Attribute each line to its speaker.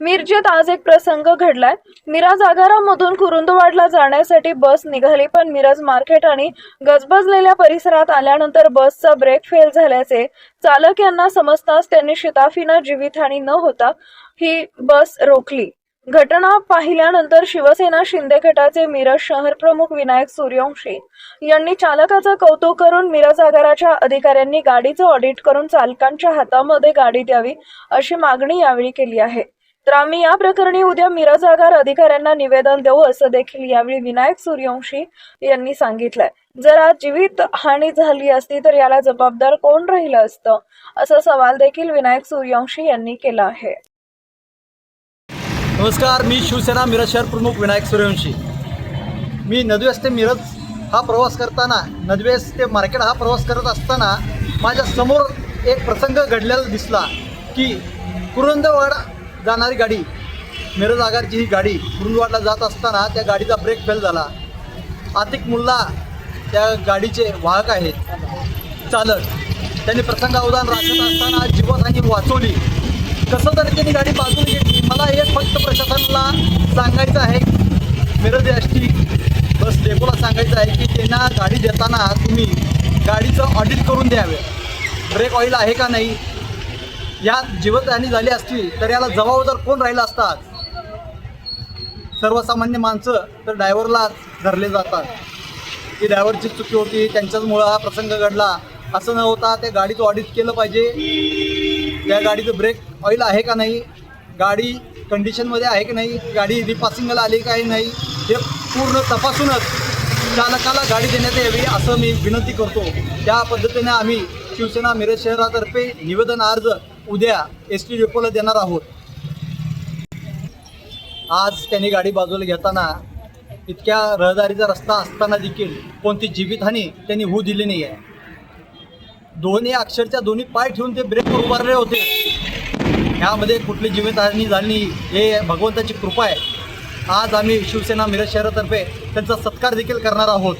Speaker 1: मिरजेत आज एक प्रसंग घडलाय. मिराज आगारामधून कुरुंदवाडला जाण्यासाठी बस निघाली पण मिरज मार्केट आणि गजबजलेल्या परिसरात आल्यानंतर बसचा ब्रेक फेल झाल्याचे चालक यांना समजताच त्यांनी शिताफीनं जीवितहानी न होता ही बस रोखली. घटना पाहिल्यानंतर शिवसेना शिंदे गटाचे मिरज शहर प्रमुख विनायक सूर्यवंशी यांनी चालकाचं कौतुक करून मिरज आगाराच्या अधिकाऱ्यांनी गाडीचं ऑडिट करून चालकांच्या हातामध्ये गाडी द्यावी अशी मागणी यावेळी केली आहे. तर आम्ही या प्रकरणी उद्या मिरज आगार अधिकाऱ्यांना निवेदन देऊ असं देखील यावेळी विनायक सूर्यवंशी यांनी सांगितलंय. जर आज जीवित हानी झाली असती तर याला जबाबदार कोण राहिलं असतं असा सवाल देखील विनायक सूर्यवंशी यांनी केला आहे.
Speaker 2: नमस्कार मी शिवसेना मिरज शहर प्रमुख विनायक सूर्यवंशी. मी नदवेस ते मिरज हा प्रवास करताना नदवेस ते मार्केट हा प्रवास करत असताना माझ्यासमोर एक प्रसंग घडलेला दिसला की कुरुंदवाड जाणारी गाडी मिरज आगारची ही गाडी कुरुंदवाडला जात असताना त्या गाडीचा ब्रेक फेल झाला. आतिक मुल्ला त्या गाडीचे वाहक आहेत चालक. त्यांनी प्रसंग अवधान राखत असताना जीवनहानी वाचवली कसं तरी त्यांनी गाडी बाजून घेतली. मला हे फक्त प्रशासनाला सांगायचं आहे. मिरज एस टी बस डेपोला सांगायचं आहे की त्यांना गाडी देताना तुम्ही गाडीचं ऑडिट करून द्यावे. ब्रेक ऑइल आहे का नाही? या जीवनहानी झाली असती तर याला जबाबदार कोण राहिला असतात? सर्वसामान्य माणसं तर ड्रायव्हरला धरले जातात. ती ड्रायव्हरची चुकी होती त्यांच्याचमुळं हा प्रसंग घडला. असं न होता त्या गाडीचं ऑडिट केलं पाहिजे. त्या गाडीचं ब्रेक ऑइल आहे का नाही? गाडी कंडिशनमध्ये आहे की नाही? गाडी रिपासिंगला आली काही नाही? हे पूर्ण तपासूनच चालकाला गाडी देण्यात यावी असं मी विनंती करतो. त्या पद्धतीने आम्ही शिवसेना मिरज शहरातर्फे निवेदन अर्ज उद्या एस टी डेपोला देणार आहोत. आज त्यांनी गाडी बाजूला घेताना इतक्या रहदारीचा रस्ता असताना देखील कोणती जीवितहानी त्यांनी होऊ दिली नाही आहे दोन्ही अक्षरच्या दोन्ही पाय ठेवून ते ब्रेकवर उभारले होते. ह्यामध्ये कुठली जीवितहानी झाली हे भगवंताची कृपा आहे. आज आम्ही शिवसेना मिरज शहरातर्फे त्यांचा सत्कार देखील करणार आहोत.